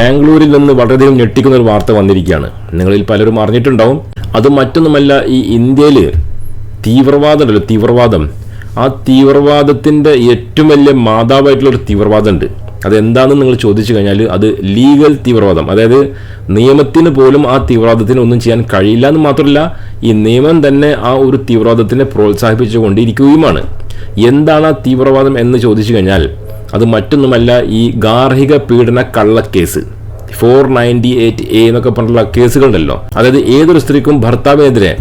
ബാംഗ്ലൂരിൽ നിന്ന് വളരെയധികം ഞെട്ടിക്കുന്ന ഒരു വാർത്ത വന്നിരിക്കുകയാണ്. നിങ്ങളിൽ പലരും അറിഞ്ഞിട്ടുണ്ടാവും. അത് മറ്റൊന്നുമല്ല ഈ ഇന്ത്യയിൽ തീവ്രവാദം ഉണ്ടല്ലോ തീവ്രവാദം. ആ തീവ്രവാദത്തിന്റെ ഏറ്റവും വലിയ മാതാവായിട്ടുള്ള ഒരു തീവ്രവാദം ഉണ്ട്. അതെന്താണെന്ന് നിങ്ങൾ ചോദിച്ചു കഴിഞ്ഞാൽ അത് ലീഗൽ തീവ്രവാദം. അതായത് നിയമത്തിന് പോലും ആ തീവ്രവാദത്തിന് ഒന്നും ചെയ്യാൻ കഴിയില്ല എന്ന് മാത്രമല്ല ഈ നിയമം തന്നെ ആ ഒരു തീവ്രവാദത്തിനെ പ്രോത്സാഹിപ്പിച്ചുകൊണ്ടിരിക്കുകയുമാണ്. എന്താണ് ആ തീവ്രവാദം എന്ന് ചോദിച്ചു കഴിഞ്ഞാൽ അത് മറ്റൊന്നുമല്ല ഈ ഗാർഹിക പീഡന കള്ളക്കേസ്. ഫോർ നയന്റി എയ്റ്റ് എ എന്നൊക്കെ പറഞ്ഞിട്ടുള്ള കേസുകളുണ്ടല്ലോ. അതായത് ഏതൊരു സ്ത്രീക്കും ഭർത്താവിനെതിരെ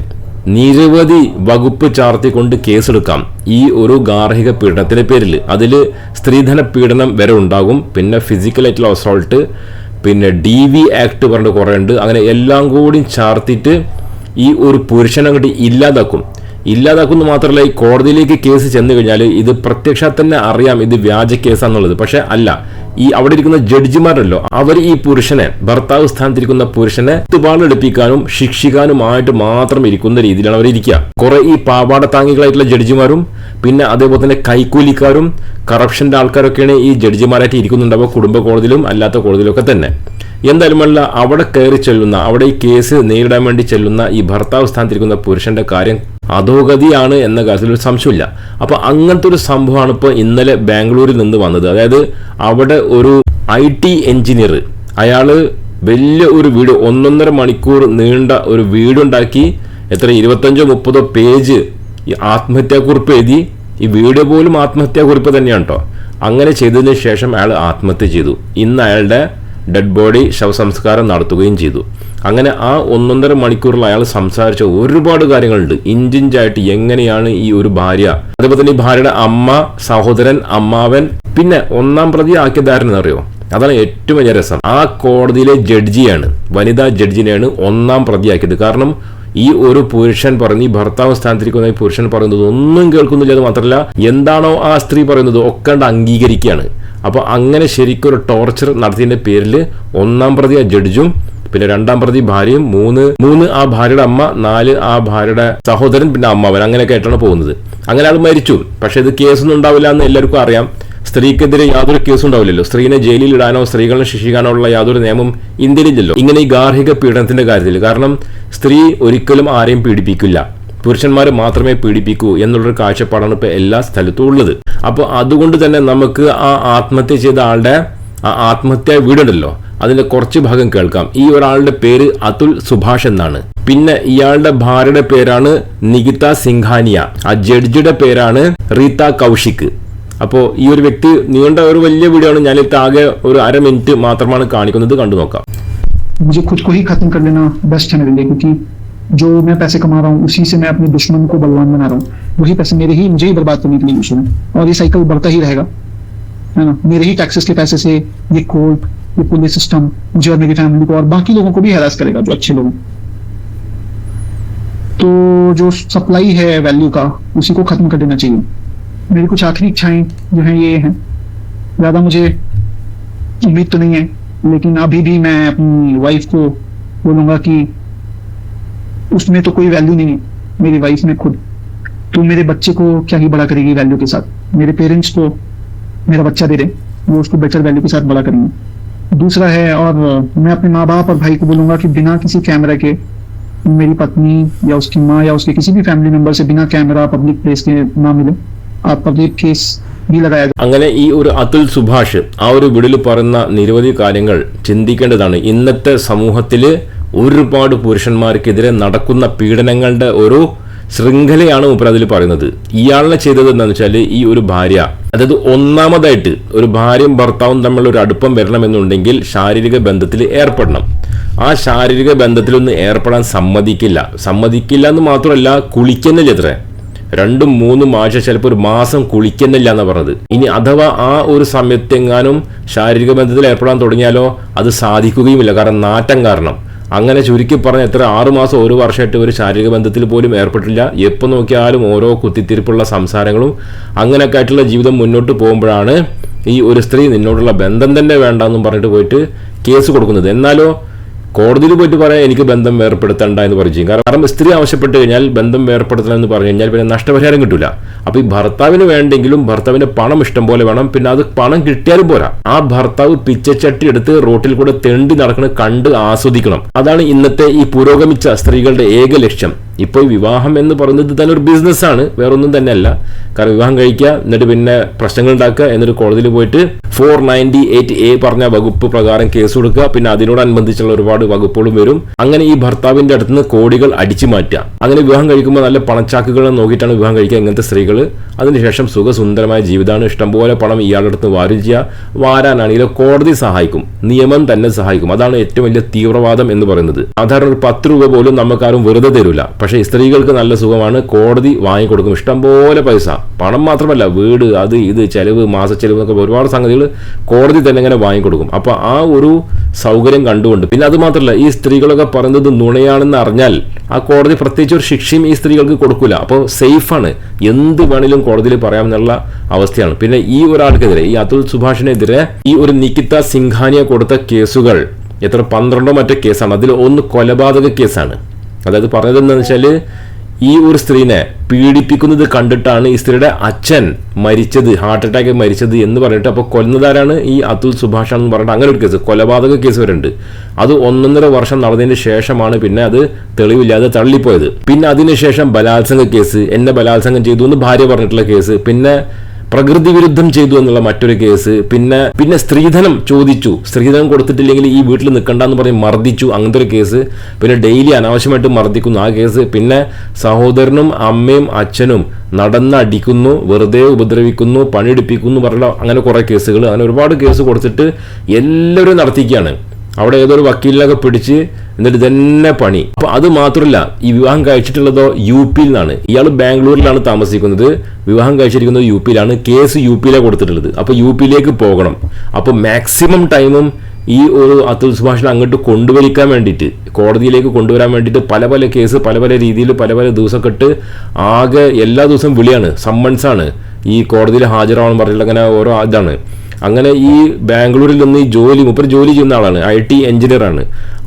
നിരവധി വകുപ്പ് ചാർത്തിക്കൊണ്ട് കേസെടുക്കാം ഈ ഒരു ഗാർഹിക പീഡനത്തിന്റെ പേരിൽ. അതിൽ സ്ത്രീധന പീഡനം വരെ ഉണ്ടാകും. പിന്നെ ഫിസിക്കലായിട്ടുള്ള അസോൾട്ട് പിന്നെ ഡി വി ആക്ട് പറഞ്ഞിട്ട് കുറേ ഉണ്ട് അങ്ങനെ എല്ലാം കൂടി ചാർത്തിയിട്ട് ഈ ഒരു പുരുഷനെ അങ്ങോട്ട് ഇല്ലാതാക്കും. ഇല്ലാതാക്കുന്നു മാത്രമല്ല ഈ കോടതിയിലേക്ക് കേസ് ചെന്നു കഴിഞ്ഞാൽ ഇത് പ്രത്യക്ഷ തന്നെ അറിയാം ഇത് വ്യാജ കേസാന്നുള്ളത്. പക്ഷെ അല്ല ഈ അവിടെ ഇരിക്കുന്ന ജഡ്ജിമാരല്ലോ അവർ ഈ പുരുഷനെ ഭർത്താവ് സ്ഥാനത്തിരിക്കുന്ന പുരുഷനെ തുപാളെടുപ്പിക്കാനും ശിക്ഷിക്കാനുമായിട്ട് മാത്രം ഇരിക്കുന്ന രീതിയിലാണ് അവർ ഇരിക്കുക. കുറെ ഈ പാവാട താങ്ങികളായിട്ടുള്ള ജഡ്ജിമാരും പിന്നെ അതേപോലെ തന്നെ കൈക്കൂലിക്കാരും കറപ്ഷന്റെ ആൾക്കാരൊക്കെയാണ് ഈ ജഡ്ജിമാരായിട്ട് ഇരിക്കുന്നുണ്ടാവുക കുടുംബ കോടതിയിലും അല്ലാത്ത കോടതിയിലൊക്കെ തന്നെ. എന്തായാലും അവിടെ കയറി ചെല്ലുന്ന അവിടെ ഈ കേസ് നേരിടാൻ വേണ്ടി ചെല്ലുന്ന ഈ ഭർത്താവ് സ്ഥാനത്തിരിക്കുന്ന പുരുഷന്റെ കാര്യം അധോഗതിയാണ് എന്ന കാര്യത്തിൽ ഒരു സംശയമില്ല അപ്പൊ അങ്ങനത്തെ ഒരു സംഭവമാണ് ഇപ്പോൾ ഇന്നലെ ബാംഗ്ലൂരിൽ നിന്ന് വന്നത്. അതായത് അവിടെ ഒരു ഐ ടി എഞ്ചിനീയർ അയാൾ വലിയ ഒരു വീഡിയോ ഒന്നൊന്നര മണിക്കൂർ നീണ്ട ഒരു വീഡിയോ ഉണ്ടാക്കി എത്ര ഇരുപത്തഞ്ചോ മുപ്പതോ പേജ് ഈ ആത്മഹത്യാക്കുറിപ്പ് എഴുതി ഈ വീഡിയോ പോലും ആത്മഹത്യാക്കുറിപ്പ് തന്നെയാണ് കേട്ടോ അങ്ങനെ ചെയ്തതിന് ശേഷം അയാൾ ആത്മഹത്യ ചെയ്തു. ഇന്ന് അയാളുടെ ഡെഡ് ബോഡി ശവസംസ്കാരം നടത്തുകയും ചെയ്തു. അങ്ങനെ ആ ഒന്നൊന്നര മണിക്കൂറിൽ അയാൾ സംസാരിച്ച ഒരുപാട് കാര്യങ്ങളുണ്ട്. ഇഞ്ചിഞ്ചായിട്ട് എങ്ങനെയാണ് ഈ ഒരു ഭാര്യ? അതേപോലെ തന്നെ ഈ ഭാര്യയുടെ അമ്മ സഹോദരൻ അമ്മാവൻ പിന്നെ ഒന്നാം പ്രതി ആക്കിയതാരെന്ന് അറിയോ അതാണ് ഏറ്റവും വലിയ രസം. ആ കോടതിയിലെ ജഡ്ജിയാണ് വനിതാ ജഡ്ജിനെയാണ് ഒന്നാം പ്രതിയാക്കിയത് കാരണം ഈ ഒരു പുരുഷൻ പറഞ്ഞു ഈ ഭർത്താവ് സ്ഥാനത്തിരിക്കുന്ന ഈ പുരുഷൻ പറയുന്നത് ഒന്നും കേൾക്കുന്നില്ല അത് മാത്രമല്ല എന്താണോ ആ സ്ത്രീ പറയുന്നത് ഒക്കണ്ട് അംഗീകരിക്കുകയാണ്. അപ്പോൾ അങ്ങനെ ശരിക്കും ഒരു ടോർച്ചർ നടത്തിയതിന്റെ പേരിൽ ഒന്നാം പ്രതി ആ ജഡ്ജും പിന്നെ രണ്ടാം പ്രതി ഭാര്യയും മൂന്ന് മൂന്ന് ആ ഭാര്യയുടെ അമ്മ നാല് ആ ഭാര്യയുടെ സഹോദരൻ പിന്നെ അമ്മാവൻ അങ്ങനെയൊക്കെ ആയിട്ടാണ് പോകുന്നത്. അങ്ങനെ ആൾ മരിച്ചു. പക്ഷെ ഇത് കേസൊന്നും ഉണ്ടാവില്ല എന്ന് എല്ലാവർക്കും അറിയാം. സ്ത്രീക്കെതിരെ യാതൊരു കേസും ഉണ്ടാവില്ലല്ലോ സ്ത്രീനെ ജയിലിൽ ഇടാനോ സ്ത്രീകളെ ശിക്ഷിക്കാനോ ഉള്ള യാതൊരു നിയമം ഇന്ത്യയിലില്ലല്ലോ. ഇങ്ങനെ ഈ ഗാർഹിക പീഡനത്തിന്റെ കാര്യത്തിൽ. കാരണം സ്ത്രീ ഒരിക്കലും ആരെയും പീഡിപ്പിക്കില്ല. പുരുഷന്മാർ മാത്രമേ പീഡിപ്പിക്കൂ എന്നുള്ളൊരു കാഴ്ചപ്പാടാണ് ഇപ്പൊ എല്ലാ സ്ഥലത്തും ഉള്ളത്. അപ്പോൾ അതുകൊണ്ട് തന്നെ നമുക്ക് ആ ആത്മഹത്യ ചെയ്ത ആളുടെ ആ ആത്മഹത്യ വീടുണ്ടല്ലോ. അതിന്റെ കുറച്ച് ഭാഗം കേൾക്കാം. ഈ ഒരാളുടെ പേര് അതുൽ സുഭാഷ് എന്നാണ്. പിന്നെ ഇയാളുടെ ഭാര്യയുടെ പേരാണ് നികിത സിംഘാനിയ. ആ ജഡ്ജിയുടെ പേരാണ് റീത കൗശിക്. അപ്പോൾ ഈ ഒരു വ്യക്തി നീണ്ട ഒരു വലിയ വീഡിയോ ആണ് ഞാനിത് ആകെ ഒരു അര മിനിറ്റ് മാത്രമാണ് കാണിക്കുന്നത് കണ്ടു നോക്കാം मुझे खुद को ही खत्म कर लेना बेस्ट है मेरे लिए क्योंकि जो मैं पैसे कमा रहा हूँ उसी से मैं अपने दुश्मन को बलवान बना रहा हूँ वही पैसे मेरे ही मुझे ही बर्बाद करने के लिए यूज हो रहे हैं और ये साइकिल बढ़ता ही रहेगा है ना मेरे ही टैक्सेस के पैसे से ये कोर्ट ये पुलिस सिस्टम मुझे और मेरी फैमिली को और बाकी लोगों को भी हैरास करेगा जो अच्छे लोग हैं। तो जो सप्लाई है वैल्यू का उसी को खत्म कर देना चाहिए मेरी कुछ आखिरी इच्छाएँ जो हैं, ये हैं। ज़्यादा मुझे उम्मीद तो नहीं है, लेकिन अभी भी मैं अपनी वाइफ को बोलूँगा कि उसमें तो कोई वैल्यू नहीं है, मेरी वाइफ में खुद। तो मेरे बच्चे को क्या ही बड़ा करेगी वैल्यू के साथ? मेरे पेरेंट्स को मेरा बच्चा दे रहे वो उसको बेटर वैल्यू के साथ बड़ा करेंगे। दूसरा है, और मैं अपने माँ बाप और भाई को बोलूँगा कि बिना किसी कैमरा के मेरी पत्नी या उसकी माँ या उसके किसी भी फैमिली मेंबर से बिना कैमरा पब्लिक प्लेस के ना मिले। പബ്ലിക് കേസ് അങ്ങനെ ഈ ഒരു അതുൽ സുഭാഷ് ആ ഒരു വീടിൽ പറയുന്ന നിരവധി കാര്യങ്ങൾ ചിന്തിക്കേണ്ടതാണ്. ഇന്നത്തെ സമൂഹത്തിൽ ഒരുപാട് പുരുഷന്മാർക്കെതിരെ നടക്കുന്ന പീഡനങ്ങളുടെ ഒരു ശൃംഖലയാണ് മൂപ്പർ അതിൽ പറയുന്നത്. ഇയാളെ ചെയ്തത് എന്താണെന്ന് വെച്ചാൽ ഈ ഒരു ഭാര്യ അതായത് ഒന്നാമതായിട്ട് ഒരു ഭാര്യയും ഭർത്താവും തമ്മിലുള്ള ഒരു അടുപ്പം വരണമെന്നുണ്ടെങ്കിൽ ശാരീരിക ബന്ധത്തിൽ ഏർപ്പെടണം. ആ ശാരീരിക ബന്ധത്തിലൊന്നും ഏർപ്പെടാൻ സമ്മതിക്കില്ല. സമ്മതിക്കില്ല എന്ന് മാത്രമല്ല കുളിക്കുന്നില്ല ഇത്രേ രണ്ടും മൂന്നും ആഴ്ച ചിലപ്പോൾ ഒരു മാസം കുളിക്കുന്നില്ല എന്ന് പറഞ്ഞത്. ഇനി അഥവാ ആ ഒരു സമയത്തെങ്ങാനും ശാരീരിക ബന്ധത്തിൽ ഏർപ്പെടാൻ തുടങ്ങിയാലോ അത് സാധിക്കുകയുമില്ല. കാരണം നാറ്റം കാരണം. അങ്ങനെ ചുരുക്കി പറഞ്ഞ എത്ര ആറുമാസം ഒരു വർഷമായിട്ട് ഒരു ശാരീരിക ബന്ധത്തിൽ പോലും ഏർപ്പെട്ടില്ല എപ്പോൾ നോക്കിയാലും ഓരോ കുത്തിത്തിരിപ്പുള്ള സംസാരങ്ങളും അങ്ങനെയൊക്കെ ആയിട്ടുള്ള ജീവിതം മുന്നോട്ട് പോകുമ്പോഴാണ് ഈ ഒരു സ്ത്രീ നിന്നോടുള്ള ബന്ധം തന്നെ വേണ്ടെന്നും പറഞ്ഞിട്ട് പോയിട്ട് കേസ് കൊടുക്കുന്നത്. എന്നാലോ കോടതിയിൽ പോയിട്ട് പറയാൻ എനിക്ക് ബന്ധം വേർപ്പെടുത്തണ്ട എന്ന് പറയും ചെയ്യും. കാരണം സ്ത്രീ ആവശ്യപ്പെട്ട് കഴിഞ്ഞാൽ ബന്ധം വേർപ്പെടുത്തണം എന്ന് പറഞ്ഞു കഴിഞ്ഞാൽ പിന്നെ നഷ്ടപരിഹാരം കിട്ടില്ല അപ്പോൾ ഈ ഭർത്താവിന് വേണ്ടെങ്കിലും ഭർത്താവിന് പണം ഇഷ്ടം പോലെ വേണം പിന്നെ അത് പണം കിട്ടിയാലും പോരാ. ആ ഭർത്താവ് പിച്ചച്ചട്ടി എടുത്ത് റോട്ടിൽ കൂടെ തെണ്ടി നടക്കണ കണ്ട് ആസ്വദിക്കണം. അതാണ് ഇന്നത്തെ ഈ പുരോഗമിച്ച സ്ത്രീകളുടെ ഏക ലക്ഷ്യം. ഇപ്പോൾ വിവാഹം എന്ന് പറയുന്നത് തന്നെ ഒരു ബിസിനസ്സാണ് വേറൊന്നും തന്നെ അല്ല കാരണം വിവാഹം കഴിക്കുക എന്നിട്ട് പിന്നെ പ്രശ്നങ്ങൾ ഉണ്ടാക്കുക എന്നിട്ട് കോടതിയിൽ പോയിട്ട് ഫോർ നയന്റി എയ്റ്റ് എ പറഞ്ഞ വകുപ്പ് പ്രകാരം കേസ് കൊടുക്കുക പിന്നെ അതിനോടനുബന്ധിച്ചുള്ള ഒരുപാട് വകുപ്പുകളും വരും. അങ്ങനെ ഈ ഭർത്താവിന്റെ അടുത്ത് നിന്ന് കോടികൾ അടിച്ചു മാറ്റുക. അങ്ങനെ വിവാഹം കഴിക്കുമ്പോൾ നല്ല പണച്ചാക്കുകൾ നോക്കിയിട്ടാണ് വിവാഹം കഴിക്കുക ഇങ്ങനത്തെ സ്ത്രീകൾ അതിനുശേഷം സുഖസുന്ദരമായ ജീവിതമാണ്. ഇഷ്ടംപോലെ പണം ഇയാളുടെ അടുത്ത് വാരും ചെയ്യുക. വാരാനാണെങ്കിൽ കോടതി സഹായിക്കും. നിയമം തന്നെ സഹായിക്കും. അതാണ് ഏറ്റവും വലിയ തീവ്രവാദം എന്ന് പറയുന്നത്. സാധാരണ ഒരു പത്ത് രൂപ പോലും നമുക്കാരും വെറുതെ തരില്ല പക്ഷേ സ്ത്രീകൾക്ക് നല്ല സുഖമാണ്. കോടതി വാങ്ങിക്കൊടുക്കും. ഇഷ്ടംപോലെ പൈസ. പണം മാത്രമല്ല വീട് അത് ഇത് ചെലവ് മാസ ചെലവ് എന്നൊക്കെ ഒരുപാട് സംഗതികൾ കോടതി തന്നെ ഇങ്ങനെ വാങ്ങിക്കൊടുക്കും. അപ്പോൾ ആ ഒരു സൗകര്യം കണ്ടുകൊണ്ട്. പിന്നെ അത് മാത്രമല്ല ഈ സ്ത്രീകളൊക്കെ പറയുന്നത് നുണയാണെന്ന് അറിഞ്ഞാൽ ആ കോടതി പ്രത്യേകിച്ച് ഒരു ശിക്ഷയും ഈ സ്ത്രീകൾക്ക് കൊടുക്കില്ല അപ്പോൾ സേഫാണ്. എന്ത് വേണേലും കോടതിയിൽ പറയാമെന്നുള്ള അവസ്ഥയാണ്. പിന്നെ ഈ ഒരാൾക്കെതിരെ ഈ അതുൽ സുഭാഷിനെതിരെ ഈ ഒരു നിക്കിത്ത സിംഘാനിയെ കൊടുത്ത കേസുകൾ എത്ര പന്ത്രണ്ടോ മറ്റോ കേസാണ്. അതിൽ ഒന്ന് കൊലപാതക കേസാണ്. അതായത് പറഞ്ഞത് എന്താണെന്ന് വെച്ചാൽ ഈ ഒരു സ്ത്രീനെ പീഡിപ്പിക്കുന്നത് കണ്ടിട്ടാണ് ഈ സ്ത്രീയുടെ അച്ഛൻ മരിച്ചത് ഹാർട്ട് അറ്റാക്ക് മരിച്ചത് എന്ന് പറഞ്ഞിട്ട് അപ്പോൾ കൊല്ലുന്നതാരാണ് ഈ അതുൽ സുഭാഷ് എന്ന് പറഞ്ഞിട്ട് അങ്ങനെ ഒരു കേസ് കൊലപാതക കേസ് വരുന്നുണ്ട് അത് ഒന്നൊന്നര വർഷം നടന്നതിന് ശേഷമാണ് പിന്നെ അത് തെളിവില്ലാതെ തള്ളിപ്പോയത്. പിന്നെ അതിനുശേഷം ബലാത്സംഗ കേസ് എന്നെ ബലാത്സംഗം ചെയ്തു എന്ന് ഭാര്യ പറഞ്ഞിട്ടുള്ള കേസ് പിന്നെ പ്രകൃതി വിരുദ്ധം ചെയ്തു എന്നുള്ള മറ്റൊരു കേസ്. പിന്നെ പിന്നെ സ്ത്രീധനം ചോദിച്ചു. സ്ത്രീധനം കൊടുത്തിട്ടില്ലെങ്കിൽ ഈ വീട്ടിൽ നിൽക്കണ്ട എന്ന് പറഞ്ഞ് മർദ്ദിച്ചു. അങ്ങനത്തെ ഒരു കേസ്. പിന്നെ ഡെയിലി അനാവശ്യമായിട്ട് മർദ്ദിക്കുന്നു ആ കേസ്. പിന്നെ സഹോദരനും അമ്മയും അച്ഛനും നടന്നടിക്കുന്നു വെറുതെ ഉപദ്രവിക്കുന്നു പണിയെടുപ്പിക്കുന്നു പറഞ്ഞ അങ്ങനെ കുറേ കേസുകൾ അങ്ങനെ ഒരുപാട് കേസ് കൊടുത്തിട്ട് എല്ലാവരും നടത്തിക്കുകയാണ് അവിടെ ഏതൊരു വക്കീലിനൊക്കെ പിടിച്ച് എന്നിട്ട് തന്നെ പണി. അപ്പൊ അത് മാത്രമല്ല ഈ വിവാഹം കഴിച്ചിട്ടുള്ളതോ യു പിയിൽ നിന്നാണ്. ഇയാൾ ബാംഗ്ലൂരിലാണ് താമസിക്കുന്നത്. വിവാഹം കഴിച്ചിരിക്കുന്നത് യു പിയിലാണ്. കേസ് യു പിയിലാണ് കൊടുത്തിട്ടുള്ളത്. അപ്പൊ യു പിയിലേക്ക് പോകണം. അപ്പൊ മാക്സിമം ടൈമും ഈ ഒരു അതുൽ സുഭാഷിനെ അങ്ങോട്ട് കൊണ്ടുവരിക്കാൻ വേണ്ടിയിട്ട് കോടതിയിലേക്ക് കൊണ്ടുവരാൻ വേണ്ടിയിട്ട് പല പല കേസ് പല പല രീതിയിൽ പല പല ദിവസമൊക്കെ ഇട്ട് ആകെ എല്ലാ ദിവസവും വിളിയാണ്. സമ്മൺസാണ് ഈ കോടതിയിൽ ഹാജരാവണം പറഞ്ഞിട്ടുള്ള അങ്ങനെ ഓരോ ഇതാണ്. അങ്ങനെ ഈ ബാംഗ്ലൂരിൽ നിന്ന് ഈ ജോലി മുപ്പർ ജോലി ചെയ്യുന്ന ആളാണ് ഐ ടി എഞ്ചിനീയർ ആണ്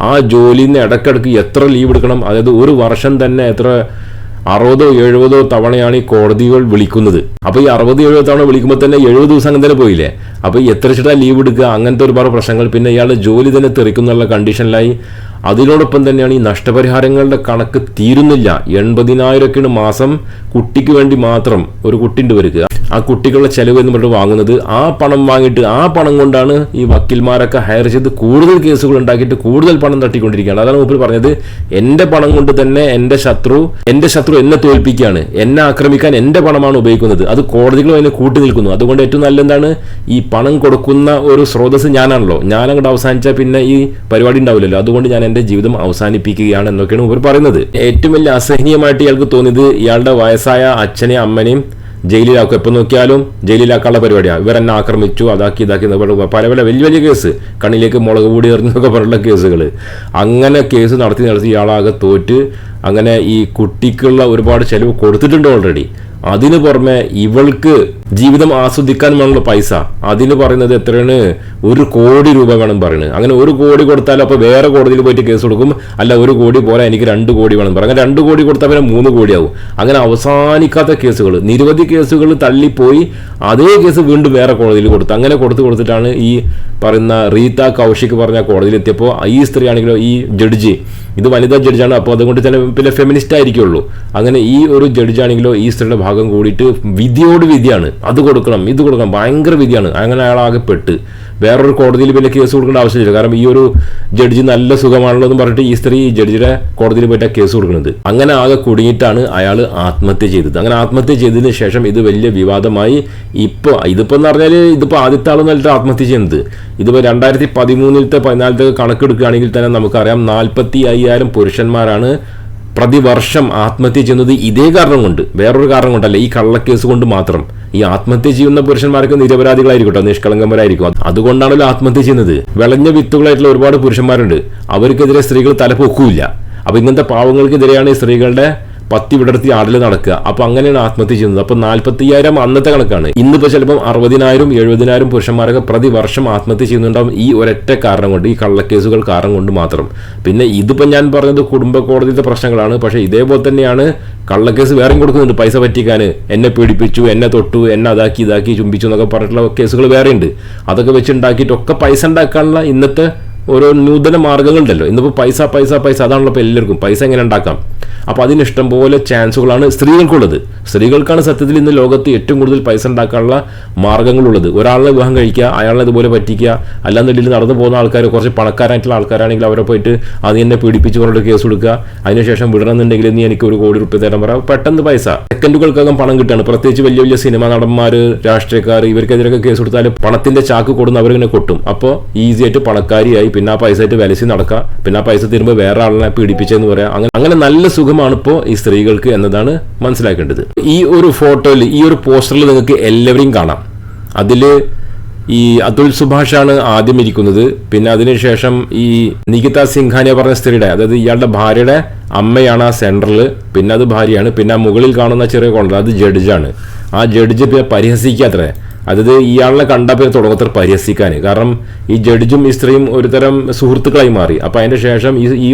ആ ജോലിയിൽ നിന്ന് ഇടയ്ക്കിടയ്ക്ക് എത്ര ലീവ് എടുക്കണം? അതായത് ഒരു വർഷം തന്നെ എത്ര അറുപതോ എഴുപതോ തവണയാണ് ഈ കോടതികൾ വിളിക്കുന്നത്. അപ്പോൾ ഈ അറുപത് എഴുപത് തവണ വിളിക്കുമ്പോൾ തന്നെ എഴുപത് ദിവസം അങ്ങനെ തന്നെ പോയില്ലേ? അപ്പൊ എത്ര ചിട്ടാ ലീവ് എടുക്കുക? അങ്ങനത്തെ ഒരുപാട് പ്രശ്നങ്ങൾ. പിന്നെ ഇയാളുടെ ജോലി തന്നെ തെറിക്കുന്നുള്ള കണ്ടീഷനിലായി അതിനോടൊപ്പം തന്നെയാണ് ഈ നഷ്ടപരിഹാരങ്ങളുടെ കണക്ക് തീരുന്നില്ല. എൺപതിനായിരമൊക്കെയാണ് മാസം കുട്ടിക്ക് വേണ്ടി മാത്രം ഒരു കുട്ടിന്റെ വരിക. ആ കുട്ടികളുടെ ചെലവ് എന്ന് പറഞ്ഞിട്ട് വാങ്ങുന്നത് ആ പണം വാങ്ങിയിട്ട് ആ പണം കൊണ്ടാണ് ഈ വക്കീൽമാരൊക്കെ ഹയർ ചെയ്ത് കൂടുതൽ കേസുകൾ ഉണ്ടാക്കിയിട്ട് കൂടുതൽ പണം തട്ടിക്കൊണ്ടിരിക്കുകയാണ്. അതാണ് മൂപ്പർ പറഞ്ഞത്. എന്റെ പണം കൊണ്ട് തന്നെ എന്റെ ശത്രു എന്റെ ശത്രു എന്നെ തോൽപ്പിക്കുകയാണ്. എന്നെ ആക്രമിക്കാൻ എന്റെ പണമാണ് ഉപയോഗിക്കുന്നത്. അത് കോടതികളും അതിനെ കൂട്ടി നിൽക്കുന്നു. അതുകൊണ്ട് ഏറ്റവും നല്ല എന്താണ്? ഈ പണം കൊടുക്കുന്ന ഒരു സ്രോതസ് ഞാനാണല്ലോ. ഞാനങ്ങോട്ട് അവസാനിച്ചാൽ പിന്നെ ഈ പരിപാടി ഉണ്ടാവില്ലല്ലോ. അതുകൊണ്ട് ഞാൻ എന്റെ ജീവിതം അവസാനിപ്പിക്കുകയാണ് എന്നൊക്കെയാണ് ഇവർ പറയുന്നത്. ഏറ്റവും വലിയ അസഹനീയമായിട്ട് ഇയാൾക്ക് തോന്നിയത് ഇയാളുടെ വയസ്സായ അച്ഛനെയും അമ്മനെയും ജയിലിലാക്കും. എപ്പോൾ നോക്കിയാലും ജയിലിലാക്കാനുള്ള പരിപാടിയാണ് ഇവർ എന്നെ ആക്രമിച്ചു അതാക്കി ഇതാക്കി പല പല വലിയ വലിയ കേസ്. കണ്ണിലേക്ക് മുളക് പൊടി എറിഞ്ഞൊക്കെ പറഞ്ഞുള്ള കേസുകൾ അങ്ങനെ കേസ് നടത്തി നടത്തി ഇയാളാകെ തോറ്റ്. അങ്ങനെ ഈ കുട്ടിക്കുള്ള ഒരുപാട് ചെലവ് കൊടുത്തിട്ടുണ്ട് ഓൾറെഡി അതിനു പുറമെ ഇവൾക്ക് ജീവിതം ആസ്വദിക്കാൻ വേണമുള്ള പൈസ. അതിന് പറയുന്നത് എത്രയാണ്? ഒരു കോടി രൂപ വേണം പറയുന്നത് അങ്ങനെ ഒരു കോടി കൊടുത്താൽ അപ്പോൾ വേറെ കോടതിയിൽ പോയിട്ട് കേസ് കൊടുക്കും. അല്ല ഒരു കോടി പോരാ എനിക്ക് രണ്ട് കോടി വേണം പറയും അങ്ങനെ രണ്ട് കോടി കൊടുത്താൽ പിന്നെ മൂന്ന് കോടിയാവും. അങ്ങനെ അവസാനിക്കാത്ത കേസുകൾ നിരവധി കേസുകൾ തള്ളിപ്പോയി. അതേ കേസ് വീണ്ടും വേറെ കോടതിയിൽ കൊടുത്തു. അങ്ങനെ കൊടുത്ത് കൊടുത്തിട്ടാണ് ഈ പറയുന്ന റീത്ത കൗശിക് പറഞ്ഞ കോടതിയിൽ എത്തിയപ്പോൾ ഈ സ്ത്രീ ആണെങ്കിലോ ഈ ജഡ്ജി ഇത് വനിതാ ജഡ്ജാണ്. അപ്പോൾ അതുകൊണ്ട് തന്നെ പിന്നെ ഫെമിനിസ്റ്റ് ആയിരിക്കുള്ളൂ. അങ്ങനെ ഈ ഒരു ജഡ്ജാണെങ്കിലോ ഈ സ്ത്രീയുടെ ഭാഗം കൂടിയിട്ട് വിധിയോട് വിധിയാണ്. അത് കൊടുക്കണം ഇത് കൊടുക്കണം ഭയങ്കര വിധിയാണ്. അങ്ങനെ അയാളാകെ പെട്ട് വേറൊരു കോടതിയിൽ പിന്നെ കേസ് കൊടുക്കേണ്ട ആവശ്യമില്ല. കാരണം ഈ ഒരു ജഡ്ജി നല്ല സുഖമാണല്ലോ എന്ന് പറഞ്ഞിട്ട് ഈ സ്ത്രീ ജഡ്ജിയുടെ കോടതിയിൽ പോയിട്ട് കേസ് കൊടുക്കുന്നത്. അങ്ങനെ ആകെ കുടുങ്ങിയിട്ടാണ് അയാൾ ആത്മഹത്യ ചെയ്തത്. അങ്ങനെ ആത്മഹത്യ ചെയ്തതിന് ശേഷം ഇത് വലിയ വിവാദമായി ഇപ്പോൾ ഇതിപ്പോൾ എന്ന് പറഞ്ഞാൽ ഇതിപ്പോൾ ആദ്യത്തെ ആളൊന്നല്ല ആത്മഹത്യ ചെയ്യുന്നത്. ഇതിപ്പോൾ രണ്ടായിരത്തി പതിമൂന്നിലത്തെ പതിനാലത്തെ കണക്കെടുക്കുകയാണെങ്കിൽ തന്നെ നമുക്കറിയാം നാൽപ്പത്തി അയ്യായിരം പുരുഷന്മാരാണ് പ്രതിവർഷം ആത്മഹത്യ ചെയ്യുന്നത് ഇതേ കാരണം കൊണ്ട് വേറൊരു കാരണം കൊണ്ടല്ല ഈ കള്ളക്കേസ് കൊണ്ട് മാത്രം. ഈ ആത്മഹത്യ ചെയ്യുന്ന പുരുഷന്മാർക്ക് നിരപരാധികളായിരിക്കട്ടോ കേട്ടോ നിഷ്കളങ്കന്മാരായിരിക്കും? അതുകൊണ്ടാണല്ലോ ആത്മഹത്യ ചെയ്യുന്നത്. വിളഞ്ഞ വിത്തുകളായിട്ടുള്ള ഒരുപാട് പുരുഷന്മാരുണ്ട്. അവർക്കെതിരെ സ്ത്രീകൾ തലപ്പൊക്കില്ല അപ്പൊ ഇങ്ങനത്തെ പാവങ്ങൾക്കെതിരെയാണ് ഈ സ്ത്രീകളുടെ പത്തി വിടർത്തി ആടിൽ നടക്കുക. അപ്പോൾ അങ്ങനെയാണ് ആത്മഹത്യ ചെയ്യുന്നത്. അപ്പൊ നാല്പത്തിയ്യായിരം അന്നത്തെ കണക്കാണ്. ഇന്നിപ്പോ ചിലപ്പം അറുപതിനായിരം എഴുപതിനായിരം പുരുഷന്മാരൊക്കെ പ്രതിവർഷം ആത്മഹത്യ ചെയ്യുന്നുണ്ടാവും. ഈ ഒരൊറ്റ കാരണം കൊണ്ട് ഈ കള്ളക്കേസുകൾ കാരണം കൊണ്ട് മാത്രം. പിന്നെ ഇതിപ്പോ ഞാൻ പറഞ്ഞത് കുടുംബ കോടതിയുടെ പ്രശ്നങ്ങളാണ്. പക്ഷേ ഇതേപോലെ തന്നെയാണ് കള്ളക്കേസ് വേറെയും കൊടുക്കുന്നുണ്ട്. പൈസ പറ്റിക്കാൻ എന്നെ പീഡിപ്പിച്ചു എന്നെ തൊട്ടു എന്നെ അതാക്കി ഇതാക്കി ചുംബിച്ചു എന്നൊക്കെ പറഞ്ഞിട്ടുള്ള കേസുകൾ വേറെയുണ്ട്. അതൊക്കെ വെച്ച് ഉണ്ടാക്കിയിട്ടൊക്കെ പൈസ ഉണ്ടാക്കാനുള്ള ഇന്നത്തെ ഓരോ നൂതന മാർഗങ്ങളുണ്ടല്ലോ ഇന്നിപ്പോൾ പൈസ പൈസ പൈസ അതാണല്ലോ ഇപ്പോൾ എല്ലാവർക്കും. പൈസ എങ്ങനെ ഉണ്ടാക്കാം? അപ്പോൾ അതിന് ഇഷ്ടം പോലെ ചാൻസുകളാണ് സ്ത്രീകൾക്കുള്ളത്. സ്ത്രീകൾക്കാണ് സത്യത്തിൽ ഇന്ന് ലോകത്ത് ഏറ്റവും കൂടുതൽ പൈസ ഉണ്ടാക്കാനുള്ള മാർഗങ്ങളുള്ളത് ഒരാളെ വിവാഹം കഴിക്കുക അയാളെ ഇതുപോലെ പറ്റിക്കുക അല്ലാന്നുണ്ടെങ്കിൽ നടന്നു പോകുന്ന ആൾക്കാർ കുറച്ച് പണക്കാരായിട്ടുള്ള ആൾക്കാരാണെങ്കിൽ അവരെ പോയിട്ട് അത് എന്നെ പീഡിപ്പിച്ച് പറഞ്ഞിട്ട് കേസ് കൊടുക്കുക. അതിനുശേഷം വിടണമെന്നുണ്ടെങ്കിൽ നീ എനിക്ക് ഒരു കോടി റുപ്യ തരാൻ പറയാം പെട്ടെന്ന് പൈസ. സെക്കൻഡുകൾക്കകം പണം കിട്ടുകയാണ്. പ്രത്യേകിച്ച് വലിയ വലിയ സിനിമാ നടന്മാർ രാഷ്ട്രീയക്കാർ ഇവർക്കെതിരൊക്കെ കേസ് കൊടുത്താൽ പണത്തിന്റെ ചാക്ക് കൊടുന്ന് അവരിങ്ങനെ കൊട്ടും. അപ്പോൾ ഈസിയായിട്ട് പണക്കാരിയായി പിന്നെ ആ പൈസ ആയിട്ട് വിലസി നടക്കുക പിന്നെ ആ പൈസ തരുമ്പോൾ വേറെ ആളിനെ പീഡിപ്പിച്ചെന്ന് പറയാം. അങ്ങനെ അങ്ങനെ നല്ല സുഖമാണ് ഇപ്പോൾ ഈ സ്ത്രീകൾക്ക് എന്നതാണ് മനസ്സിലാക്കേണ്ടത്. ഈ ഒരു ഫോട്ടോയിൽ ഈ ഒരു പോസ്റ്ററിൽ നിങ്ങൾക്ക് എല്ലാവരെയും കാണാം. അതിൽ ഈ അതുൽ സുഭാഷാണ് ആദ്യം ഇരിക്കുന്നത്. പിന്നെ അതിനുശേഷം ഈ നികിത സിംഘാനിയ പറഞ്ഞ സ്ത്രീയുടെ അതായത് ഇയാളുടെ ഭാര്യയുടെ അമ്മയാണ് ആ സെന്ററിൽ പിന്നെ അത് ഭാര്യയാണ്. പിന്നെ മുകളിൽ കാണുന്ന ചെറിയ കൊണ്ട അത് ജഡ്ജാണ്. ആ ജഡ്ജ് പരിഹസിക്കാത്രേ. അതായത് ഇയാളെ കണ്ടപ്പോൾ തുടങ്ങത്ര പരിഹസിക്കാൻ. കാരണം ഈ ജഡ്ജും ഈ സ്ത്രീയും ഒരു തരം സുഹൃത്തുക്കളായി മാറി. അപ്പൊ അതിന്റെ ശേഷം ഈ ഈ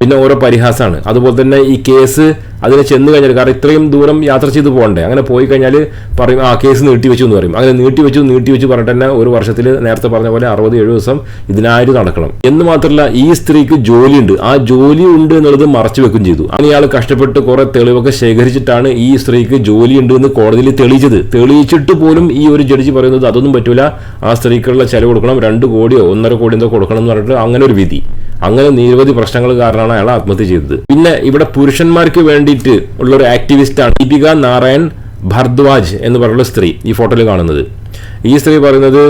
പിന്നെ ഓരോ പരിഹാസമാണ്. അതുപോലെ തന്നെ ഈ കേസ് അതിനെ ചെന്ന് കഴിഞ്ഞാൽ കാരണം ഇത്രയും ദൂരം യാത്ര ചെയ്ത് പോകണ്ടേ? അങ്ങനെ പോയി കഴിഞ്ഞാൽ പറയും ആ കേസ് നീട്ടി വെച്ചു എന്ന് പറയും. അങ്ങനെ നീട്ടി വെച്ചു നീട്ടി വെച്ചു പറഞ്ഞിട്ട് തന്നെ ഒരു വർഷത്തിൽ നേരത്തെ പറഞ്ഞ പോലെ അറുപത് എഴുപത് ദിവസം ഇതിനായിട്ട് നടക്കണം. എന്ന് മാത്രമല്ല ഈ സ്ത്രീക്ക് ജോലിയുണ്ട്. ആ ജോലി ഉണ്ട് എന്നുള്ളത് മറച്ചു വെക്കും ചെയ്തു. അങ്ങനെ ഇയാൾ കഷ്ടപ്പെട്ട് കുറെ തെളിവൊക്കെ ശേഖരിച്ചിട്ടാണ് ഈ സ്ത്രീക്ക് ജോലിയുണ്ട് എന്ന് കോടതിയിൽ തെളിയിച്ചത്. തെളിയിച്ചിട്ട് പോലും ഈ ഒരു ജഡ്ജി പറയുന്നത് അതൊന്നും പറ്റൂല. ആ സ്ത്രീക്കുള്ള ചെലവ് കൊടുക്കണം. രണ്ട് കോടിയോ ഒന്നര കോടിയോ കൊടുക്കണം എന്ന് പറഞ്ഞിട്ട് അങ്ങനെ ഒരു വിധി. അങ്ങനെ നിരവധി പ്രശ്നങ്ങൾ കാരണമാണ് അയാൾ ആത്മഹത്യ ചെയ്തത്. പിന്നെ ഇവിടെ പുരുഷന്മാർക്ക് വേണ്ടിയിട്ട് ഉള്ള ഒരു ആണ് ദീപിക നാരായൺ ഭർദ്വാജ് എന്ന് പറയുന്ന സ്ത്രീ ഈ ഫോട്ടോയിൽ കാണുന്നത്. ഈ സ്ത്രീ പറയുന്നത്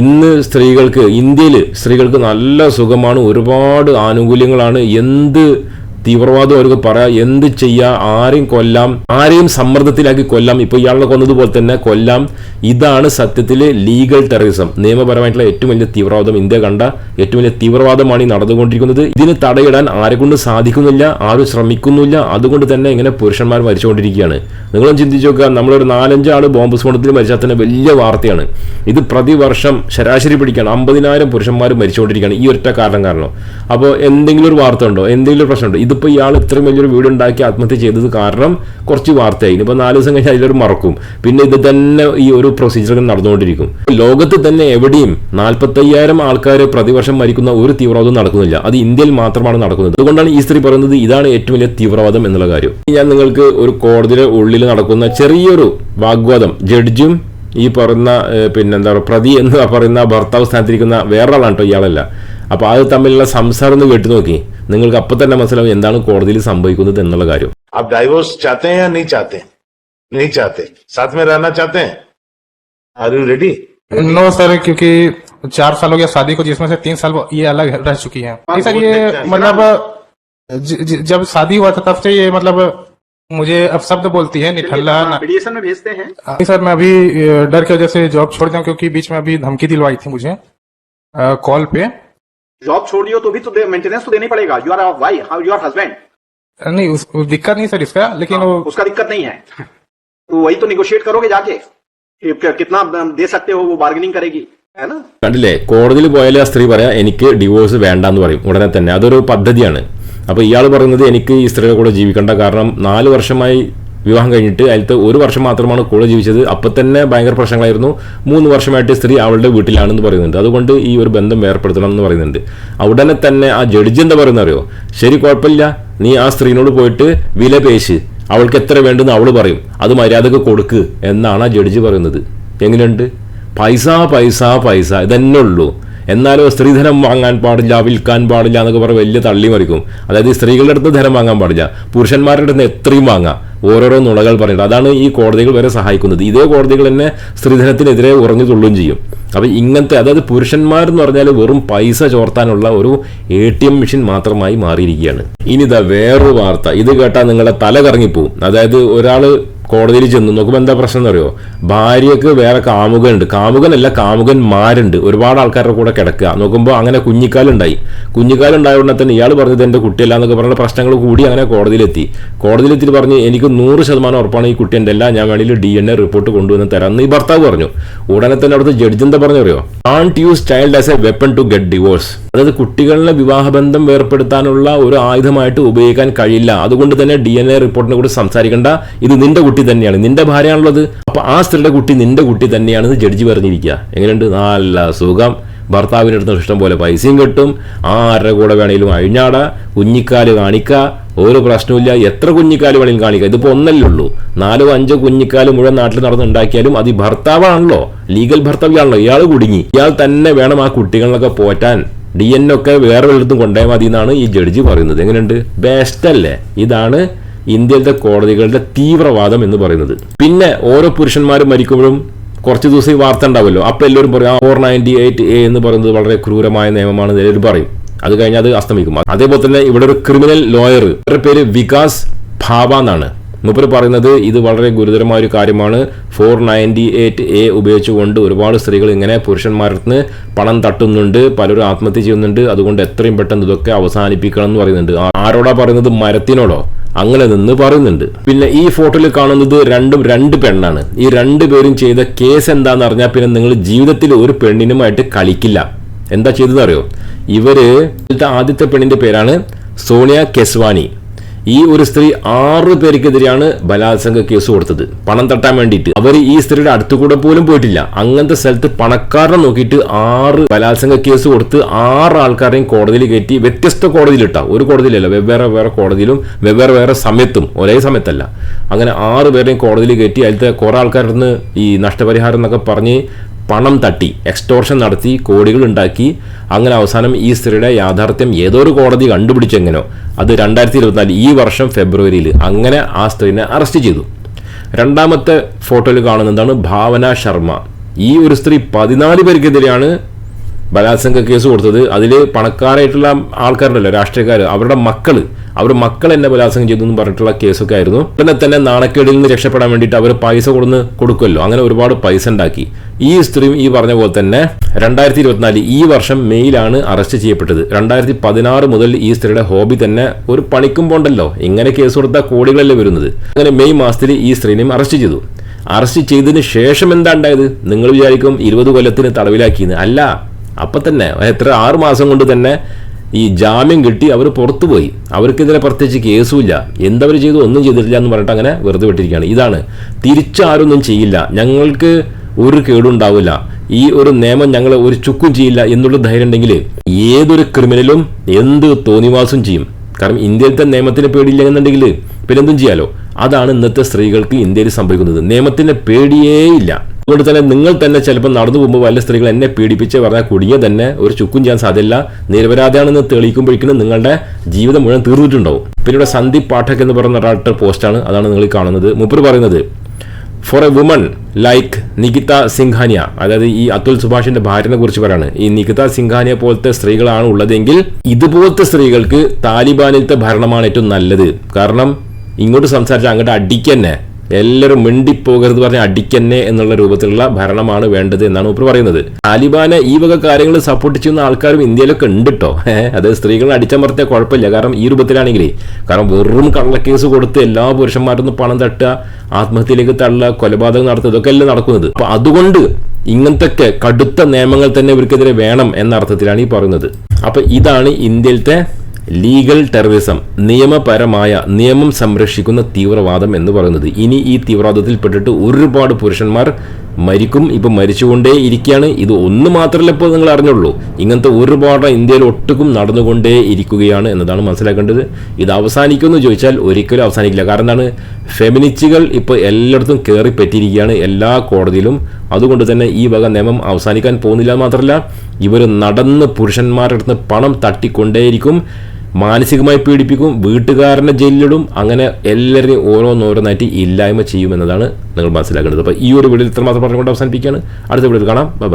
ഇന്ന് സ്ത്രീകൾക്ക് ഇന്ത്യയിൽ സ്ത്രീകൾക്ക് നല്ല സുഖമാണ് ഒരുപാട് ആനുകൂല്യങ്ങളാണ് എന്ത് തീവ്രവാദം അവർക്ക് പറയാം എന്ത് ചെയ്യാം ആരെയും കൊല്ലാം ആരെയും സമ്മർദ്ദത്തിലാക്കി കൊല്ലാം ഇപ്പൊ ഇയാളെ കൊന്നതുപോലെ തന്നെ കൊല്ലാം. ഇതാണ് സത്യത്തിൽ ലീഗൽ ടെററിസം നിയമപരമായിട്ടുള്ള ഏറ്റവും വലിയ തീവ്രവാദം ഇന്ത്യ കണ്ട ഏറ്റവും വലിയ തീവ്രവാദമാണ് ഈ നടന്നുകൊണ്ടിരിക്കുന്നത്. ഇതിന് തടയിടാൻ ആരെ കൊണ്ട് സാധിക്കുന്നില്ല ആരും ശ്രമിക്കുന്നില്ല. അതുകൊണ്ട് തന്നെ ഇങ്ങനെ പുരുഷന്മാർ മരിച്ചുകൊണ്ടിരിക്കുകയാണ്. നിങ്ങളും ചിന്തിച്ചു നോക്കുക നമ്മളൊരു നാലഞ്ച് ആൾ ബോംബ് സ്ഫോടനത്തിൽ മരിച്ചാൽ തന്നെ വലിയ വാർത്തയാണ്. ഇത് പ്രതിവർഷം ശരാശരി പിടിക്കുകയാണ് അമ്പതിനായിരം പുരുഷന്മാർ മരിച്ചുകൊണ്ടിരിക്കുകയാണ്. ഈ ഒറ്റ കാരണം കാരണം. അപ്പോൾ എന്തെങ്കിലും ഒരു വാർത്ത ഉണ്ടോ? എന്തെങ്കിലും പ്രശ്നമുണ്ടോ? ഇതിപ്പോൾ ഇയാൾ ഇത്രയും വലിയൊരു വീട് ഉണ്ടാക്കി ആത്മഹത്യ ചെയ്തത് കാരണം കുറച്ച് വാർത്തയായി. ഇനിയിപ്പോൾ നാല് ദിവസം കഴിഞ്ഞാൽ അതിലൊരു മറക്കും. പിന്നെ ഇത് തന്നെ ഈ ഒരു പ്രൊസീജിയർ നടന്നുകൊണ്ടിരിക്കും. ലോകത്ത് തന്നെ എവിടെയും നാൽപ്പത്തയ്യായിരം ആൾക്കാർ പ്രതിവർഷം മരിക്കുന്ന ഒരു തീവ്രവാദം നടക്കുന്നില്ല. അത് ഇന്ത്യയിൽ മാത്രമാണ് നടക്കുന്നത്. അതുകൊണ്ടാണ് ഈ സ്ത്രീ പറയുന്നത് ഇതാണ് ഏറ്റവും വലിയ തീവ്രവാദം എന്നുള്ള കാര്യം. ഞാൻ നിങ്ങൾക്ക് ഒരു കോടതിയുടെ ഉള്ളിൽ നടക്കുന്ന ചെറിയൊരു വാഗ്വാദം. ജഡ്ജും ഈ പറയുന്ന പിന്നെ പിന്നെന്താ പറയുക പ്രതി എന്ന് പറയുന്ന ഭർത്താവ് സ്ഥാനത്തിരിക്കുന്ന വേറൊരാളാണ് കേട്ടോ ഇയാളല്ല. അപ്പോൾ അത് തമ്മിലുള്ള സംസാരം ഒന്ന് കേട്ടു നോക്കി. നിങ്ങൾക്ക് അപ്പൊ തന്നെ മനസ്സിലാവും എന്താണ് കോടതിയിൽ സംഭവിക്കുന്നത് എന്നുള്ള കാര്യം आप डाइवोर्स चाहते हैं या नहीं चाहते नहीं चाहते साथ में रहना चाहते हैं are you ready no sir क्योंकि चार साल हो गया शादी को जिसमें से तीन साल वो ये अलग रह चुकी है नहीं सर ये मतलब ज- ज- जब शादी हुआ था तब से ये मतलब मुझे अब शब्द बोलती है निठल्ला ना मीडिएशन में भेजते हैं नहीं सर मैं अभी अ, डर की वजह से जॉब छोड़ दिया हूं, क्योंकि बीच में अभी धमकी दिलवाई थी मुझे कॉल पे जॉब छोड़ी हो तो भी तो मेंटेनेंस तो देना ही पड़ेगा you are wife how you are husband नहीं उस, उस दिक्कत नहीं सर इसका लेकिन वो उसका दिक्कत नहीं है तो वही तो निगोशिएट करोगे जाके कि- कि- कितना दे सकते हो वो बार्गेनिंग करेगी है ना കണ്ടില്ലേ കോടതിയിൽ പോയാൽ ആ സ്ത്രീ പറയാം എനിക്ക് ഡിവോഴ്സ് വേണ്ടാന്ന് പറയും ഉടനെ തന്നെ അതൊരു പദ്ധതിയാണ് അപ്പോൾ ഇയാൾ പറയുന്നത് എനിക്ക് ഈ സ്ത്രീയുടെ കൂടെ ജീവിക്കേണ്ട കാരണം നാല് വർഷമായി വിവാഹം കഴിഞ്ഞിട്ട് അതിലത്തെ ഒരു വർഷം മാത്രമാണ് കൂടെ ജീവിച്ചത്. അപ്പം തന്നെ ഭയങ്കര പ്രശ്നങ്ങളായിരുന്നു. മൂന്ന് വർഷമായിട്ട് സ്ത്രീ അവളുടെ വീട്ടിലാണെന്ന് പറയുന്നുണ്ട്. അതുകൊണ്ട് ഈ ഒരു ബന്ധം ഏർപ്പെടുത്തണം എന്ന് പറയുന്നുണ്ട്. ഉടനെ തന്നെ ആ ജഡ്ജി എന്താ പറയുന്നത് അറിയോ? ശരി കുഴപ്പമില്ല. നീ ആ സ്ത്രീനോട് പോയിട്ട് വില പേശ്. അവൾക്ക് എത്ര വേണ്ടെന്ന് അവൾ പറയും. അത് മര്യാദയ്ക്ക് കൊടുക്ക് എന്നാണ് ആ ജഡ്ജി പറയുന്നത്. എങ്ങനെയുണ്ട്? പൈസ പൈസ പൈസ. ഇതന്നെ ഉള്ളൂ. എന്നാലും സ്ത്രീധനം വാങ്ങാൻ പാടില്ല വിൽക്കാൻ പാടില്ല എന്നൊക്കെ പറഞ്ഞ് വലിയ തള്ളി മറിക്കും. അതായത് സ്ത്രീകളുടെ അടുത്ത് ധനം വാങ്ങാൻ പാടില്ല. പുരുഷന്മാരുടെ അടുത്ത് എത്രയും വാങ്ങാം. ഓരോരോ നുണകൾ പറയുന്നത്. അതാണ് ഈ കോടതികൾ വരെ സഹായിക്കുന്നത്. ഇതേ കോടതികൾ തന്നെ സ്ത്രീധനത്തിനെതിരെ ഉറഞ്ഞു തുള്ളുകയും ചെയ്യും. അപ്പോൾ ഇങ്ങനത്തെ അതായത് പുരുഷന്മാരെന്ന് പറഞ്ഞാൽ വെറും പൈസ ചോർത്താനുള്ള ഒരു എ ടി എം മെഷീൻ മാത്രമായി മാറിയിരിക്കുകയാണ്. ഇനി ഇതാ വേറൊരു വാർത്ത. ഇത് കേട്ടാൽ നിങ്ങളുടെ തല കറങ്ങിപ്പോവും അതായത് ഒരാൾ കോടതിയിൽ ചെന്നു. നോക്കുമ്പോൾ എന്താ പ്രശ്നം എന്നറിയോ? ഭാര്യക്ക് വേറെ കാമുകനുണ്ട്. കാമുകനല്ല കാമുകന്മാരുണ്ട്. ഒരുപാട് ആൾക്കാരുടെ കൂടെ കിടക്കുക. നോക്കുമ്പോൾ അങ്ങനെ കുഞ്ഞിക്കാലുണ്ടായി. കുഞ്ഞിക്കാലുണ്ടായ ഉടനെ തന്നെ ഇയാൾ പറഞ്ഞത് എന്റെ കുട്ടിയല്ല എന്നൊക്കെ പറഞ്ഞ പ്രശ്നങ്ങൾ കൂടി അങ്ങനെ കോടതിയിലെത്തി. കോടതിയിലെത്തി പറഞ്ഞ് എനിക്ക് നൂറ് ശതമാനം ഉറപ്പാണ് ഈ കുട്ടി എന്റെ അല്ല. ഞാൻ വേണമെങ്കിൽ ഡി എൻ എ റിപ്പോർട്ട് കൊണ്ടുവന്ന് തരാം എന്ന് ഈ ഭർത്താവ് പറഞ്ഞു. ഉടനെ തന്നെ അവിടുത്തെ ജഡ്ജ് എന്താ പറഞ്ഞു അറിയോ can't use child as a weapon to get divorce അതായത് കുട്ടികളുടെ വിവാഹബന്ധം വേർപ്പെടുത്താനുള്ള ഒരു ആയുധമായിട്ട് ഉപയോഗിക്കാൻ കഴിയില്ല. അതുകൊണ്ട് തന്നെ ഡി എൻ എ റിപ്പോർട്ടിനെ കുറിച്ച് സംസാരിക്കേണ്ട. ഇത് നിന്റെ കുട്ടി തന്നെയാണ്. നിന്റെ ഭാര്യയാണുള്ളത്. അപ്പൊ ആ സ്ത്രീയുടെ കുട്ടി നിന്റെ കുട്ടി തന്നെയാണെന്ന് ജഡ്ജി പറഞ്ഞിരിക്കുക. എങ്ങനെയുണ്ട്? നല്ല സുഖം. ഭർത്താവിന്റെ അടുത്ത് ഇഷ്ടം പോലെ പൈസയും കിട്ടും. ആരുടെ കൂടെ വേണേലും അഴിഞ്ഞാട കുഞ്ഞിക്കാൽ കാണിക്ക. ഒരു പ്രശ്നമില്ല എത്ര കുഞ്ഞിക്കാൽ വേണേലും കാണിക്കുക ഇതിപ്പോൾ ഒന്നല്ലേ ഉള്ളൂ. നാലോ അഞ്ചോ കുഞ്ഞിക്കാൽ മുഴുവൻ നാട്ടിൽ നടന്നുണ്ടാക്കിയാലും അത് ഈ ഭർത്താവാണല്ലോ. ലീഗൽ ഭർത്താവിയാണല്ലോ. ഇയാൾ കുടുങ്ങി. ഇയാൾ തന്നെ വേണം ആ കുട്ടികളിലൊക്കെ പോറ്റാൻ. ഡി എൻ ഒക്കെ വേറെ വല്ലതും കൊണ്ടുപോയാൽ മതി എന്നാണ് ഈ ജഡ്ജി പറയുന്നത്. എങ്ങനെയുണ്ട്? ബെസ്റ്റ് അല്ലേ? ഇതാണ് ഇന്ത്യയിലത്തെ കോടതികളുടെ തീവ്രവാദം എന്ന് പറയുന്നത്. പിന്നെ ഓരോ പുരുഷന്മാരും മരിക്കുമ്പോഴും കുറച്ച് ദിവസം ഈ വാർത്ത ഉണ്ടാവുമല്ലോ. അപ്പൊ എല്ലാവരും പറയും ഫോർ നയന്റി എയ്റ്റ് എ എന്ന് പറയുന്നത് വളരെ ക്രൂരമായ നിയമമാണ് എല്ലാവരും പറയും. അത് കഴിഞ്ഞാൽ അത് അസ്തമിക്കും. അതേപോലെ തന്നെ ഇവിടെ ഒരു ക്രിമിനൽ ലോയർ ഇവരുടെ പേര് വികാസ് ഭാവ എന്നാണ്. മുപ്പര് പറയുന്നത് ഇത് വളരെ ഗുരുതരമായ ഒരു കാര്യമാണ്. ഫോർ നയന്റി എയ്റ്റ് എ ഉപയോഗിച്ചുകൊണ്ട് ഒരുപാട് സ്ത്രീകൾ ഇങ്ങനെ പുരുഷന്മാരുടെ നിന്ന് പണം തട്ടുന്നുണ്ട് പലരും ആത്മഹത്യ ചെയ്യുന്നുണ്ട്. അതുകൊണ്ട് എത്രയും പെട്ടെന്ന് ഇതൊക്കെ അവസാനിപ്പിക്കണം എന്ന് പറയുന്നുണ്ട്. ആരോടാ പറയുന്നത്? മരത്തിനോടോ? അങ്ങനെ നിന്ന് പറയുന്നുണ്ട്. പിന്നെ ഈ ഫോട്ടോയിൽ കാണുന്നത് രണ്ടും രണ്ട് പെണ്ണാണ്. ഈ രണ്ട് പേരും ചെയ്ത കേസ് എന്താന്ന് അറിഞ്ഞാൽ പിന്നെ നിങ്ങൾ ജീവിതത്തിൽ ഒരു പെണ്ണിനുമായിട്ട് കളിക്കില്ല. എന്താ ചെയ്തതെന്ന് അറിയോ ഇവർ ആദ്യത്തെ പെണ്ണിന്റെ പേരാണ് സോണിയ കെസ്വാനി. ഈ ഒരു സ്ത്രീ ആറ് പേർക്കെതിരെയാണ് ബലാത്സംഗ കേസ് കൊടുത്തത്. പണം തട്ടാൻ വേണ്ടിയിട്ട്. അവർ ഈ സ്ത്രീയുടെ അടുത്തുകൂടെ പോലും പോയിട്ടില്ല. അങ്ങനത്തെ സ്ഥലത്ത് പണക്കാരനെ നോക്കിയിട്ട് ആറ് ബലാത്സംഗ കേസ് കൊടുത്ത് ആറ് ആൾക്കാരെയും കോടതിയിൽ കയറ്റി വ്യത്യസ്ത കോടതിയിലിട്ട. ഒരു കോടതിയിലല്ല വെവ്വേറെ വേറെ കോടതിയിലും വെവ്വേറെ വേറെ സമയത്തും. ഒരേ സമയത്തല്ല. അങ്ങനെ ആറ് പേരെയും കോടതിയിൽ കയറ്റി അതിലത്തെ കുറെ ആൾക്കാരുടെ ഈ നഷ്ടപരിഹാരം എന്നൊക്കെ പറഞ്ഞ് പണം തട്ടി എക്സ്റ്റോർഷൻ നടത്തി കോടികൾ ഉണ്ടാക്കി അങ്ങനെ അവസാനം ഈ സ്ത്രീയുടെ യാഥാർത്ഥ്യം ഏതൊരു കോടതി കണ്ടുപിടിച്ചെങ്ങനോ അത് രണ്ടായിരത്തി ഇരുപത്തിനാല് ഈ വർഷം ഫെബ്രുവരിയിൽ അങ്ങനെ ആ സ്ത്രീനെ അറസ്റ്റ് ചെയ്തു. രണ്ടാമത്തെ ഫോട്ടോയിൽ കാണുന്നതാണ് ഭാവന ശർമ്മ. ഈ ഒരു സ്ത്രീ പതിനാല് പേർക്കെതിരെയാണ് ബലാത്സംഗ കേസ് കൊടുത്തത്. അതിൽ പണക്കാരായിട്ടുള്ള ആൾക്കാരുണ്ടല്ലോ രാഷ്ട്രീയക്കാർ അവരുടെ മക്കൾ അവർ മക്കൾ എന്നെ ബലാത്സംഗം ചെയ്തു എന്ന് പറഞ്ഞിട്ടുള്ള കേസൊക്കെ ആയിരുന്നു. പിന്നെ തന്നെ നാണക്കേടിൽ നിന്ന് രക്ഷപ്പെടാൻ വേണ്ടിയിട്ട് അവർ പൈസ കൊടുന്ന് കൊടുക്കുമല്ലോ. അങ്ങനെ ഒരുപാട് പൈസ ഉണ്ടാക്കി. ഈ സ്ത്രീയും ഈ പറഞ്ഞ പോലെ തന്നെ രണ്ടായിരത്തി ഇരുപത്തിനാല് ഈ വർഷം മെയ്യിലാണ് അറസ്റ്റ് ചെയ്യപ്പെട്ടത്. രണ്ടായിരത്തി പതിനാറ് മുതൽ ഈ സ്ത്രീയുടെ ഹോബി തന്നെ ഒരു പണിക്കും പോണ്ടല്ലോ. ഇങ്ങനെ കേസ് കൊടുത്താൽ കോടികളല്ലേ വരുന്നത്. അങ്ങനെ മെയ് മാസത്തിൽ ഈ സ്ത്രീനെയും അറസ്റ്റ് ചെയ്തു. അറസ്റ്റ് ചെയ്തതിന് ശേഷം എന്താ ഉണ്ടായത്? നിങ്ങൾ വിചാരിക്കും ഇരുപത് കൊല്ലത്തിന് തടവിലാക്കിയെന്ന്. അല്ല അപ്പൊ തന്നെ എത്ര? ആറ് മാസം കൊണ്ട് തന്നെ ഈ ജാമ്യം കിട്ടി അവർ പുറത്തുപോയി അവർക്കെതിരെ പ്രത്യേകിച്ച് കേസുമില്ല. എന്തവർ ചെയ്തു ഒന്നും ചെയ്തിട്ടില്ല എന്ന് പറഞ്ഞിട്ട് അങ്ങനെ വെറുതെ വിട്ടിരിക്കുകയാണ്. ഇതാണ്. തിരിച്ചാരൊന്നും ചെയ്യില്ല. ഞങ്ങൾക്ക് ഒരു കേടുണ്ടാവില്ല. ഈ ഒരു നിയമം ഞങ്ങൾ ഒരു ചുക്കും ചെയ്യില്ല എന്നുള്ള ധൈര്യം ഉണ്ടെങ്കിൽ ഏതൊരു ക്രിമിനലും എന്ത് തോന്നിവാസം ചെയ്യും? കാരണം ഇന്ത്യയിലത്തെ നിയമത്തിന് പേടിയില്ല എന്നുണ്ടെങ്കിൽ പിന്നെന്തും ചെയ്യാലോ? അതാണ് ഇന്നത്തെ സ്ത്രീകൾക്ക് ഇന്ത്യയിൽ സംഭവിക്കുന്നത്. നിയമത്തിന് പേടിയേ ഇല്ല. അതുകൊണ്ട് തന്നെ നിങ്ങൾ തന്നെ ചിലപ്പോൾ നടന്നു പോകുമ്പോൾ വല്ല സ്ത്രീകൾ എന്നെ പീഡിപ്പിച്ച് പറഞ്ഞാൽ കുടുങ്ങിയ തന്നെ ഒരു ചുക്കും ചെയ്യാൻ സാധ്യല്ല. നിരപരാധിയാണെന്ന് തെളിയിക്കുമ്പോഴേക്കും നിങ്ങളുടെ ജീവിതം മുഴുവൻ തീർന്നിട്ടുണ്ടാവും. പിന്നെ ഇവിടെ സന്ദീപ് പാഠക് എന്ന് പറയുന്ന ഒരാളുടെ പോസ്റ്റാണ് അതാണ് നിങ്ങൾ കാണുന്നത്. മുപ്പർ പറയുന്നത് for a woman like Nikita Singhania അതായത് ഈ അതുൽ സുഭാഷിന്റെ ഭാര്യനെ കുറിച്ച് പറയാണ്. ഈ നികിത സിംഘാനിയ പോലത്തെ സ്ത്രീകളാണ് ഉള്ളതെങ്കിൽ ഇതുപോലത്തെ സ്ത്രീകൾക്ക് താലിബാനിലത്തെ ഭരണമാണ് ഏറ്റവും നല്ലത്. കാരണം ഇങ്ങോട്ട് സംസാരിച്ചാൽ അങ്ങോട്ട് അടിക്കന്നെ എല്ലാവരും മിണ്ടിപ്പോകരുത് പറഞ്ഞ അടിക്കന്നെ എന്നുള്ള രൂപത്തിലുള്ള ഭരണമാണ് വേണ്ടത് എന്നാണ് ഉപ്പർ പറയുന്നത്. താലിബാനെ ഈ വക കാര്യങ്ങൾ സപ്പോർട്ട് ചെയ്യുന്ന ആൾക്കാരും ഇന്ത്യയിലൊക്കെ ഉണ്ട് കേട്ടോ അത് സ്ത്രീകളെ അടിച്ചമർത്തിയ കുഴപ്പമില്ല. കാരണം ഈ രൂപത്തിലാണെങ്കിലേ കാരണം വെറും കള്ളക്കേസ് കൊടുത്ത് എല്ലാ പുരുഷന്മാരും പണം തട്ടുക ആത്മഹത്യയിലേക്ക് തള്ളുക കൊലപാതകം നടത്തുക ഇതൊക്കെ അല്ലേ നടക്കുന്നത്? അപ്പൊ അതുകൊണ്ട് ഇങ്ങനത്തെ കടുത്ത നിയമങ്ങൾ തന്നെ ഇവർക്കെതിരെ വേണം എന്ന അർത്ഥത്തിലാണ് ഈ പറയുന്നത്. അപ്പൊ ഇതാണ് ഇന്ത്യയിലത്തെ ലീഗൽ ടെററിസം നിയമപരമായ നിയമം സംരക്ഷിക്കുന്ന തീവ്രവാദം എന്ന് പറയുന്നത്. ഇനി ഈ തീവ്രവാദത്തിൽപ്പെട്ടിട്ട് ഒരുപാട് പുരുഷന്മാർ മരിക്കും ഇപ്പൊ മരിച്ചുകൊണ്ടേ ഇരിക്കുകയാണ്. ഇത് ഒന്ന് മാത്രമല്ല ഇപ്പോൾ നിങ്ങൾ അറിഞ്ഞുള്ളൂ. ഇങ്ങനത്തെ ഒരുപാട് ഇന്ത്യയിൽ ഒട്ടുക്കും നടന്നുകൊണ്ടേ ഇരിക്കുകയാണ് എന്നതാണ് മനസ്സിലാക്കേണ്ടത്. ഇത് അവസാനിക്കുമെന്ന് ചോദിച്ചാൽ ഒരിക്കലും അവസാനിക്കില്ല. കാരണം എന്താണ്? ഫെമിനിസ്റ്റുകൾ ഇപ്പോൾ എല്ലായിടത്തും കയറി പറ്റിയിരിക്കുകയാണ് എല്ലാ കോടതിയിലും. അതുകൊണ്ട് തന്നെ ഈ വക നിയമം അവസാനിക്കാൻ പോകുന്നില്ല മാത്രമല്ല ഇവർ നടന്ന് പുരുഷന്മാരുടെ അടുത്ത് പണം തട്ടിക്കൊണ്ടേയിരിക്കും. മാനസികമായി പീഡിപ്പിക്കും വീട്ടുകാരനെ ജയിലിലിടും അങ്ങനെ എല്ലാവരെയും ഓരോന്നോരോന്നായിട്ട് ഇല്ലായ്മ ചെയ്യുമെന്നതാണ് നിങ്ങൾ മനസ്സിലാക്കേണ്ടത്. അപ്പോൾ ഈ ഒരു വീഡിയോ ഇത്രമാത്രം പറഞ്ഞുകൊണ്ട് അവസാനിപ്പിക്കുകയാണ്. അടുത്ത വീഡിയോയിൽ കാണാം. ബൈ